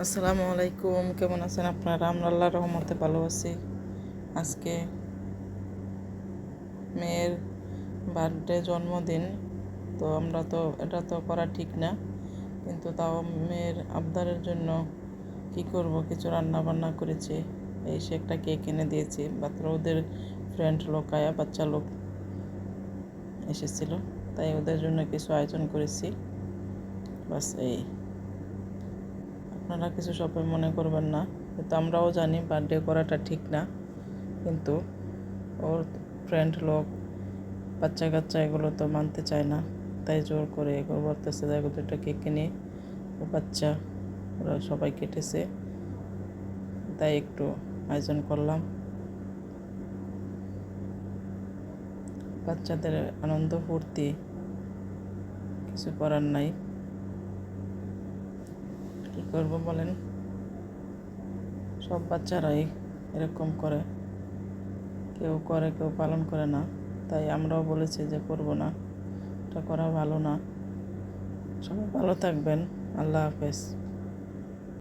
আসসালামু আলাইকুম, কেমন আছেন আপনারা? আমরা আল্লাহর রহমতে ভালো আছি। আজকে মেয়ের বার্থডে, জন্মদিন। তো আমরা তো, এটা তো করা ঠিক না। কিন্তু তাও মেয়ের আবদারের জন্য কি করব? কিছু রান্না বান্না করেছি। এই সে একটা কেক এনে দিয়েছি। মাত্র ওদের ফ্রেন্ড লোক, আয়া বাচ্চা লোক এসেছিল। তাই ওদের জন্য কিছু আয়োজন করেছি। বাস এই। আপনারা কিছু সবাই মনে করবেন না। কিন্তু আমরাও জানি বার্থডে করাটা ঠিক না। কিন্তু ওর ফ্রেন্ড লোক বাচ্চা কাচ্চা এগুলো তো মানতে চায় না। তাই জোর করে এগুলো বলতেছে, দেখো দুটো কেক কিনে ও বাচ্চা, ওরা সবাই কেটেছে। তাই একটু আয়োজন করলাম। বাচ্চাদের আনন্দ ফুর্তি কিছু করার নাই। করব বলেন? সব বাচ্চারাই এরকম করে। কেউ করে, কেউ পালন করে না। তাই আমরাও বলেছি যে করব না। এটা করা ভালো না। সবাই ভালো থাকবেন। আল্লাহ হাফেজ।